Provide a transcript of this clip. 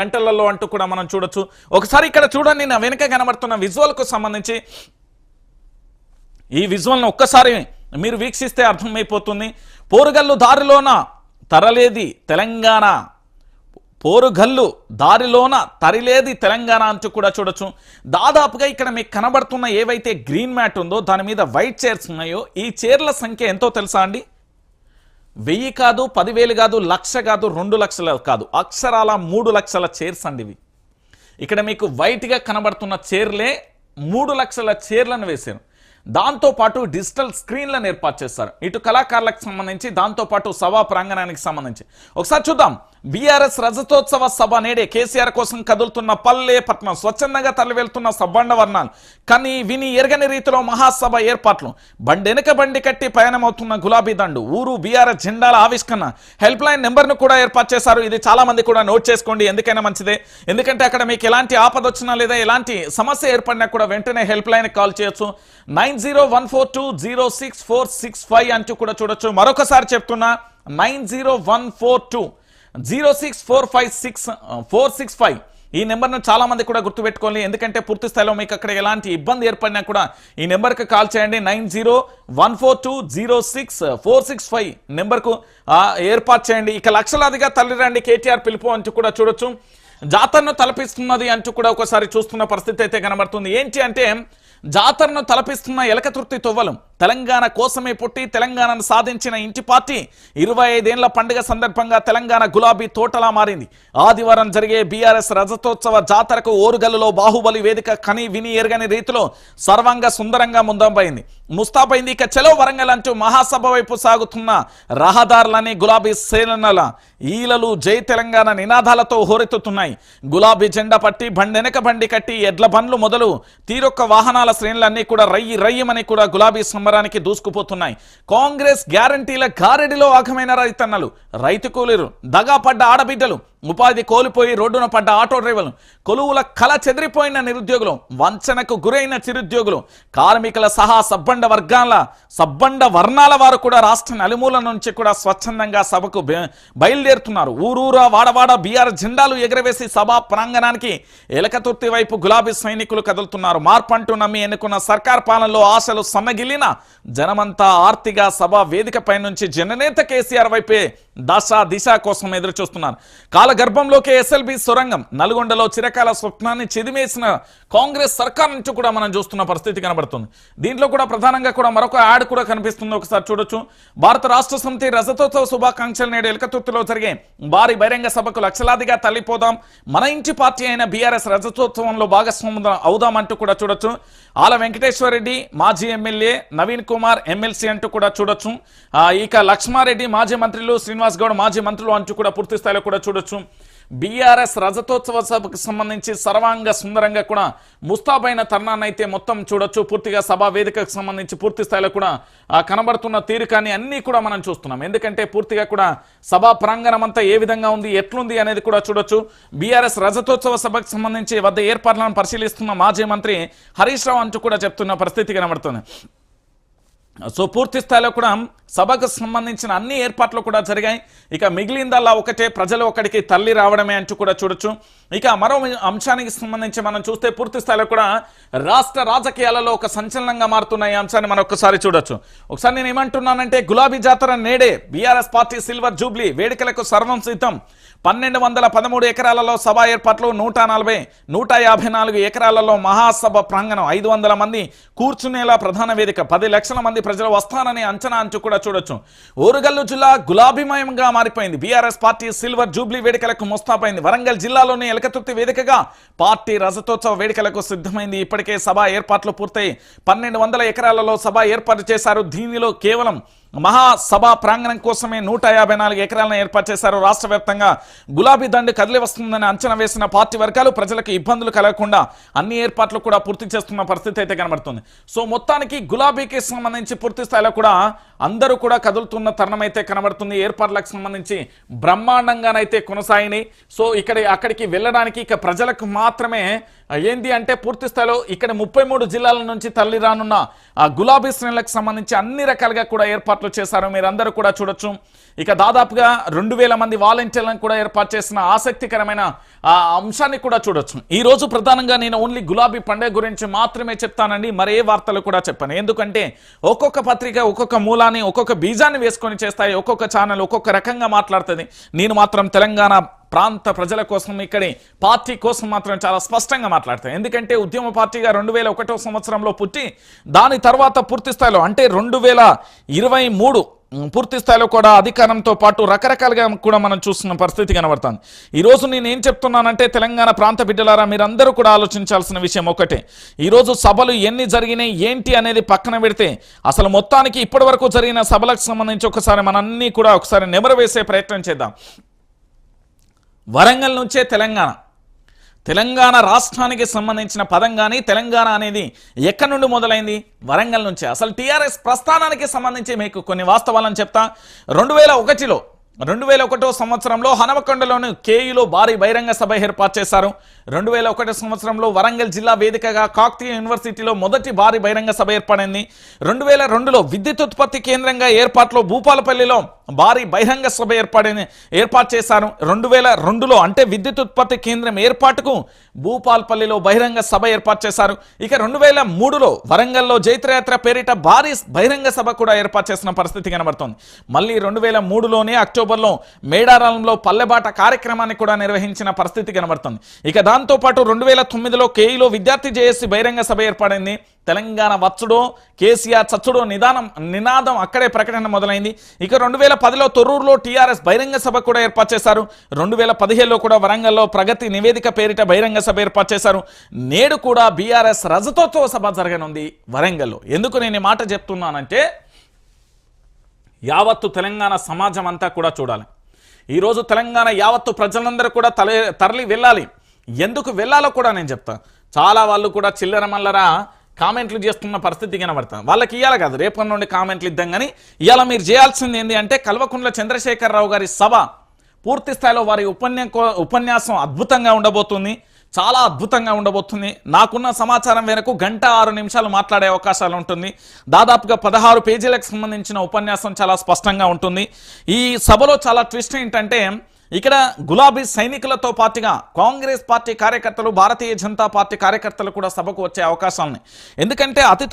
గంటలలో అంటూ కూడా మనం చూడొచ్చు. ఒకసారి ఇక్కడ చూడండి నా వెనుక కనబడుతున్న విజువల్కు సంబంధించి. ఈ విజువల్ని ఒక్కసారి మీరు వీక్షిస్తే అర్థమైపోతుంది. పోరుగల్లు దారిలోన తరలేది తెలంగాణ. పోరుగల్లు దారిలోన తరిలేది తెలంగాణ అంటూ కూడా చూడొచ్చు. దాదాపుగా ఇక్కడ మీకు కనబడుతున్న ఏవైతే గ్రీన్ మ్యాట్ ఉందో దాని మీద వైట్ చైర్స్ ఉన్నాయో ఈ చైర్ల సంఖ్య ఎంతో తెలుసా అండి? వెయ్యి కాదు పదివేలు కాదు లక్ష కాదు రెండు లక్షల కాదు. అక్షరాల మూడు లక్షల చైర్స్ అండి ఇవి. ఇక్కడ మీకు వైట్గా కనబడుతున్న చైర్లే మూడు లక్షల చైర్లను వేశాను దాంతోపాటు డిజిటల్ స్క్రీన్లను ఏర్పాటు చేస్తారు. ఇటు కళాకారులకు సంబంధించి దాంతోపాటు సభా ప్రాంగణానికి సంబంధించి. ఒకసారి చూద్దాం. బీఆర్ఎస్ రజతోత్సవ సభ నేడే కేసీఆర్ కోసం కదులుతున్న పల్లె పట్నం స్వచ్ఛందంగా తరలి వెళ్తున్న సబ్బండ వర్ణాలు కానీ విని ఎరగని రీతిలో మహాసభ ఏర్పాట్లు. బండెనక బండి కట్టి పయనమవుతున్న గులాబీ దండు ఊరు బీఆర్ఎస్ జెండాల ఆవిష్కరణ. హెల్ప్ లైన్ నెంబర్ను కూడా ఏర్పాటు చేశారు. ఇది చాలా మంది కూడా నోట్ చేసుకోండి ఎందుకైనా మంచిదే. ఎందుకంటే అక్కడ మీకు ఎలాంటి ఆపద వచ్చినా లేదా ఎలాంటి సమస్య ఏర్పడినా కూడా వెంటనే హెల్ప్ లైన్ కాల్ చేయొచ్చు. Nine zero one four two zero six four six five అంటూ కూడా చూడొచ్చు. మరొకసారి చెప్తున్నా nine zero one four two zero six four five six four six five. ఈ నెంబర్ను చాలా మంది కూడా గుర్తుపెట్టుకోవాలి ఎందుకంటే పూర్తి స్థాయిలో మీకు అక్కడ ఎలాంటి ఇబ్బంది ఏర్పడినా కూడా ఈ నెంబర్కి కాల్ చేయండి. Nine zero one four two zero six four six five నెంబర్కు ఏర్పాటు చేయండి. ఇక లక్షలాదిగా తల్లిరండి కేటీఆర్ పిలుపు అంటూ కూడా చూడొచ్చు. జాతరను తలపిస్తున్నది అంటూ కూడా ఒకసారి చూస్తున్న పరిస్థితి అయితే కనబడుతుంది. ఏంటి అంటే జాతరను తలపిస్తున్న ఎలకతుర్తి తువ్వలం. తెలంగాణ కోసమే పుట్టి తెలంగాణను సాధించిన ఇంటి పార్టీ ఇరవై ఐదేళ్ళ పండుగ సందర్భంగా తెలంగాణ గులాబీ తోటలా మారింది. ఆదివారం జరిగే బీఆర్ఎస్ రజతోత్సవ జాతరకు ఓరుగల్లులో బాహుబలి వేదిక కని విని ఎరగని రీతిలో సర్వంగ సుందరంగా ముందంపైంది ముస్తాబైంది ఇక చెలో వరంగల్ అంటూ మహాసభ వైపు సాగుతున్న రహదారులని గులాబీ సేనల ఈలలు జై తెలంగాణ నినాదాలతో హోరెత్తుతున్నాయి. గులాబీ జెండా పట్టి బండెనక బండి కట్టి ఎడ్ల బండ్లు మొదలు తీరొక్క వాహనాల శ్రేణులన్నీ కూడా రయ్యి రయ్యమని కూడా గులాబీ సంబరానికి దూసుకుపోతున్నాయి. కాంగ్రెస్ గ్యారంటీల కారెడిలో ఆగమైన రైతన్నలు. రైతు కూలీలు దగా పడ్డ ఆడబిడ్డలు ఉపాధి కోల్పోయి రోడ్డున పడ్డ ఆటో డ్రైవర్లు కొలువుల కల చెదిరిపోయిన నిరుద్యోగులు వంచనకు గురైన చిరుద్యోగులు కార్మికుల సహా సబ్బండ వర్గాల సబ్బండ వర్ణాల వారు కూడా రాష్ట్ర నలుమూల నుంచి కూడా స్వచ్ఛందంగా సభకు బయలుదేరుతున్నారు. ఊరూరా వాడవాడ బీఆర్ జెండాలు ఎగరవేసి సభా ప్రాంగణానికి ఎలకతుర్తి వైపు గులాబీ సైనికులు కదులుతున్నారు. మార్పంటూ నమ్మి ఎన్నుకున్న సర్కార్ పాలనలో ఆశలు సన్నగిల్లిన జనమంతా ఆర్తిగా సభ వేదికపై నుంచి జననేత కేసీఆర్ వైపే దశ దిశ కోసం ఎదురు చూస్తున్నారు కాలగర్భంలోకి ఎస్ఎల్బి సొరంగం. నల్గొండలో చిరకాల స్వప్నాన్ని చెదిమేసిన కాంగ్రెస్ సర్కార్ నుంచి కూడా మనం చూస్తున్న పరిస్థితి కనబడుతుంది. దీంట్లో కూడా ప్రధానంగా కూడా మరొక యాడ్ కూడా కనిపిస్తుంది. ఒకసారి చూడొచ్చు. భారత రాష్ట్ర సమితి రజతోత్సవ శుభాకాంక్షలు నేడు ఎలకతుర్తిలో జరిగే భారీ బహిరంగ సభకు లక్షలాదిగా తల్లిపోదాం. మన ఇంటి పార్టీ అయిన బీఆర్ఎస్ రజతోత్సవంలో భాగస్వామ్యం అవుదాం అంటూ కూడా చూడొచ్చు. ఆల వెంకటేశ్వర రెడ్డి మాజీ ఎమ్మెల్యే నవీన్ కుమార్ ఎమ్మెల్సీ అంటూ కూడా చూడొచ్చు. ఇక లక్ష్మారెడ్డి మాజీ మంత్రులు శ్రీనివాస్ గౌడ్ మాజీ మంత్రులు అంటూ కూడా పూర్తి స్థాయిలో కూడా చూడొచ్చు. బీఆర్ఎస్ రజతోత్సవ సభకు సంబంధించి సర్వాంగ సుందరంగా కూడా ముస్తాబైన తరుణాన్ని అయితే మొత్తం చూడొచ్చు. పూర్తిగా సభా వేదికకు సంబంధించి పూర్తి స్థాయిలో కూడా కనబడుతున్న తీరికాన్ని అన్నీ కూడా మనం చూస్తున్నాం. ఎందుకంటే పూర్తిగా కూడా సభా ప్రాంగణం అంతా ఏ విధంగా ఉంది ఎట్లుంది అనేది కూడా చూడొచ్చు. బీఆర్ఎస్ రజతోత్సవ సభకు సంబంధించి వద్ద ఏర్పాట్లను పరిశీలిస్తున్న మాజీ మంత్రి హరీష్ రావు అంటూ కూడా చెప్తున్న పరిస్థితి కనబడుతుంది. సో పూర్తి స్థాయిలో కూడా సభకు సంబంధించిన అన్ని ఏర్పాట్లు కూడా జరిగాయి. ఇక మిగిలిందల్లా ఒకటే ప్రజలు ఒకడికి తల్లి రావడమే అంటూ కూడా చూడొచ్చు. ఇక మరో అంశానికి సంబంధించి మనం చూస్తే పూర్తి స్థాయిలో కూడా రాష్ట్ర రాజకీయాలలో ఒక సంచలనంగా మారుతున్న ఈ అంశాన్ని మనం ఒక్కసారి చూడొచ్చు. ఒకసారి నేను ఏమంటున్నానంటే గులాబీ జాతర నేడే బీఆర్ఎస్ పార్టీ సిల్వర్ జూబ్లీ వేడుకలకు సర్వం సిద్ధం పన్నెండు వందల పదమూడు ఎకరాలలో సభ ఏర్పాట్లు నూట నలభై నూట యాభై నాలుగు ఎకరాలలో మహాసభ ప్రాంగణం. ఐదు వందల మంది కూర్చునేలా ప్రధాన వేదిక. పది లక్షల మంది ప్రజలు వస్తారని అంచనా అంచు కూడా చూడొచ్చు. ఓరుగల్లు జిల్లా గులాబీమయంగా మారిపోయింది. బీఆర్ఎస్ పార్టీ సిల్వర్ జూబ్లీ వేడుకలకు ముస్తాపైంది వరంగల్ జిల్లాలోని ఎలకతుర్తి వేదికగా పార్టీ రజతోత్సవ వేడుకలకు సిద్ధమైంది. ఇప్పటికే సభ ఏర్పాట్లు పూర్తయి. పన్నెండు వందల ఎకరాలలో సభ ఏర్పాటు చేశారు. దీనిలో కేవలం మహాసభా ప్రాంగణం కోసమే నూట యాభై నాలుగు ఎకరాలను ఏర్పాటు చేశారు. రాష్ట్ర వ్యాప్తంగా గులాబీ దండు కదిలి వస్తుందని అంచనా వేసిన పార్టీ వర్గాలు ప్రజలకు ఇబ్బందులు కలగకుండా అన్ని ఏర్పాట్లు కూడా పూర్తి చేస్తున్న పరిస్థితి అయితే కనబడుతుంది. సో మొత్తానికి గులాబీకి సంబంధించి పూర్తి స్థాయిలో కూడా అందరూ కూడా కదులుతున్న తరుణం అయితే కనబడుతుంది. ఏర్పాట్లకు సంబంధించి బ్రహ్మాండంగానైతే కొనసాగినాయి. సో ఇక్కడ అక్కడికి వెళ్ళడానికి ఇక ప్రజలకు మాత్రమే ఏంది అంటే పూర్తి స్థాయిలో ఇక్కడ ముప్పై మూడు జిల్లాల నుంచి తల్లి రానున్న ఆ గులాబీ శ్రేణులకు సంబంధించి అన్ని రకాలుగా కూడా ఏర్పాట్లు ఏర్పాట్లు చేశారు మీరందరూ కూడా చూడొచ్చు. ఇక దాదాపుగా రెండు వేల మంది వాలంటీర్లను కూడా ఏర్పాటు చేసిన ఆసక్తికరమైన అంశాన్ని కూడా చూడొచ్చు. ఈ రోజు ప్రధానంగా నేను ఓన్లీ గులాబీ పండుగ గురించి మాత్రమే చెప్తానండి మరే వార్తలు కూడా చెప్పాను. ఎందుకంటే ఒక్కొక్క పత్రిక ఒక్కొక్క మూలాన్ని ఒక్కొక్క బీజాన్ని వేసుకొని చేస్తాయి ఒక్కొక్క ఛానల్ ఒక్కొక్క రకంగా మాట్లాడుతుంది. నేను మాత్రం తెలంగాణ ప్రాంత ప్రజల కోసం ఇక్కడి పార్టీ కోసం మాత్రం చాలా స్పష్టంగా మాట్లాడతాను ఎందుకంటే ఉద్యమ పార్టీగా రెండు వేల ఒకటో సంవత్సరంలో పుట్టి దాని తర్వాత పూర్తి స్థాయిలో అంటే రెండు వేల ఇరవై మూడు పూర్తి స్థాయిలో కూడా అధికారంతో పాటు రకరకాలుగా కూడా మనం చూస్తున్న పరిస్థితి కనబడుతుంది. ఈరోజు నేను ఏం చెప్తున్నానంటే తెలంగాణ ప్రాంత బిడ్డలారా మీరందరూ కూడా ఆలోచించాల్సిన విషయం ఒకటే. ఈరోజు సభలు ఎన్ని జరిగినాయి ఏంటి అనేది పక్కన పెడితే అసలు మొత్తానికి ఇప్పటి జరిగిన సభలకు సంబంధించి ఒకసారి మనన్నీ కూడా ఒకసారి నెమరు వేసే ప్రయత్నం చేద్దాం. వరంగల్ నుంచే తెలంగాణ. తెలంగాణ రాష్ట్రానికి సంబంధించిన పదం కానీ తెలంగాణ అనేది ఎక్కడి నుండి మొదలైంది? వరంగల్ నుంచే. అసలు టీఆర్ఎస్ ప్రస్థానానికి సంబంధించి మీకు కొన్ని వాస్తవాలను చెప్తా. రెండు వేల ఒకటిలో రెండు వేల ఒకటో సంవత్సరంలో హనమకొండలోని కేయులో భారీ బహిరంగ సభ ఏర్పాటు చేశారు. రెండు వేల ఒకటో సంవత్సరంలో వరంగల్ జిల్లా వేదికగా కాకతీయ యూనివర్సిటీలో మొదటి భారీ బహిరంగ సభ ఏర్పడింది. రెండు వేల రెండులో విద్యుత్ ఉత్పత్తి కేంద్రంగా ఏర్పాట్లో భూపాలపల్లిలో భారీ బహిరంగ సభ ఏర్పడింది ఏర్పాటు చేశారు. రెండు వేల రెండులో అంటే విద్యుత్ ఉత్పత్తి కేంద్రం ఏర్పాటుకు భూపాల్పల్లిలో బహిరంగ సభ ఏర్పాటు చేశారు. ఇక రెండు వేల మూడులో వరంగల్లో జైత్రయాత్ర పేరిట భారీ బహిరంగ సభ కూడా ఏర్పాటు చేసిన పరిస్థితి కనబడుతోంది. మళ్ళీ రెండు వేల మూడులోనే అక్టోబర్ అక్టోబర్లో మేడారంలో పల్లెబాట కార్యక్రమాన్ని కూడా నిర్వహించిన పరిస్థితి కనబడుతుంది. ఇక దాంతోపాటు రెండు వేల తొమ్మిదిలో కేఈలో విద్యార్థి జేఏసీ బహిరంగ సభ ఏర్పడింది. తెలంగాణ వచ్చుడో కేసీఆర్ చచ్చుడో నిదానం నినాదం అక్కడే ప్రకటన మొదలైంది. ఇక రెండు వేల పదిలో తొర్రూరులో టీఆర్ఎస్ బహిరంగ సభ కూడా ఏర్పాటు చేశారు. రెండు వేల పదిహేడులో కూడా వరంగల్లో ప్రగతి నివేదిక పేరిట బహిరంగ సభ ఏర్పాటు చేశారు. నేడు కూడా బీఆర్ఎస్ రజతోత్సవ సభ జరగనుంది వరంగల్లో. ఎందుకు నేను మాట చెప్తున్నానంటే యావత్తు తెలంగాణ సమాజం అంతా కూడా చూడాలి. ఈరోజు తెలంగాణ యావత్తు ప్రజలందరూ కూడా తల తరలి వెళ్ళాలి. ఎందుకు వెళ్ళాలో కూడా నేను చెప్తాను చాలా వాళ్ళు కూడా చిల్లర మల్లరా కామెంట్లు చేస్తున్న పరిస్థితి కనబడతాను వాళ్ళకి ఇవ్వాలి కాదు. రేపటి నుండి కామెంట్లు ఇద్దాం కానీ ఇవాళ మీరు చేయాల్సింది ఏంటి అంటే కల్వకుంట్ల చంద్రశేఖరరావు గారి సభ. పూర్తి స్థాయిలో వారి ఉపన్యా ఉపన్యాసం అద్భుతంగా ఉండబోతుంది. చాలా అద్భుతంగా ఉండబోతుంది. నాకున్న సమాచారం మేరకు గంట ఆరు నిమిషాలు మాట్లాడే అవకాశాలు ఉంటుంది. దాదాపుగా పదహారు పేజీలకు సంబంధించిన ఉపన్యాసం చాలా స్పష్టంగా ఉంటుంది. ఈ సభలో చాలా ట్విస్ట్ ఏంటంటే ఇక్కడ గులాబీ సైనికులతో పాటుగా కాంగ్రెస్ పార్టీ కార్యకర్తలు భారతీయ జనతా పార్టీ కార్యకర్తలు కూడా సభకు వచ్చే అవకాశాలని ఎందుకంటే అతి